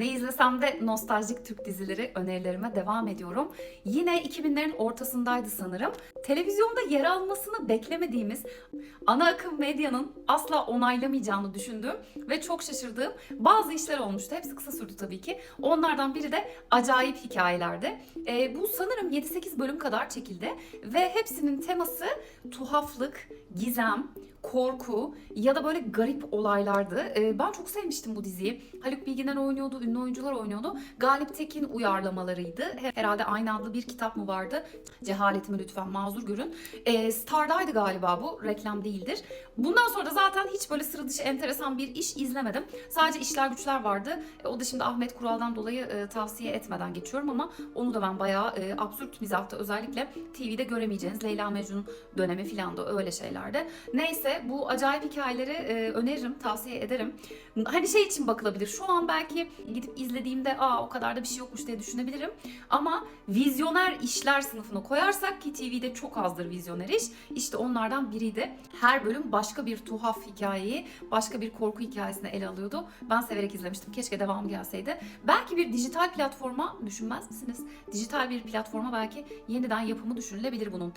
Ne izlesem de nostaljik Türk dizileri önerilerime devam ediyorum. Yine 2000'lerin ortasındaydı sanırım. Televizyonda yer almasını beklemediğimiz, ana akım medyanın asla onaylamayacağını düşündüğüm ve çok şaşırdığım bazı işler olmuştu. Hepsi kısa sürdü tabii ki. Onlardan biri de acayip hikayelerdi. Ee, bu sanırım 7-8 bölüm kadar çekildi ve hepsinin teması tuhaflık, gizem, korku ya da böyle garip olaylardı. Ee, ben çok sevmiştim bu diziyi. Haluk Bilginer oynuyordu, ünlü oyuncular oynuyordu. Galip Tekin uyarlamalarıydı. Herhalde aynı adlı bir kitap mı vardı? Cehaletimi lütfen mazur görün. Ee, Star'daydı galiba bu, reklam değildir. Bundan sonra da zaten hiç böyle sıra dışı enteresan bir iş izlemedim. Sadece işler güçler vardı. E, o da şimdi Ahmet Kural'dan dolayı e, tavsiye etmeden geçiyorum ama onu da ben bayağı e, absürt mizahta özellikle TV'de göremeyeceğiniz Leyla Mecnun dönemi filan da öyle şeylerde. Neyse bu acayip hikayeleri e, öneririm, tavsiye ederim. Hani şey için bakılabilir. Şu an belki gidip izlediğimde aa o kadar da bir şey yokmuş diye düşünebilirim. Ama vizyoner işler sınıfına koyarsak ki TV'de çok azdır vizyoner iş. İşte onlardan biriydi. Her bölüm başka bir tuhaf hikayeyi, başka bir korku hikayesini ele alıyordu. Ben severek izlemiştim. Keşke devamı gelseydi. Belki bir dijital platforma düşünmez misiniz? Dijital bir platforma belki yeniden yapımı düşünülebilir bunun.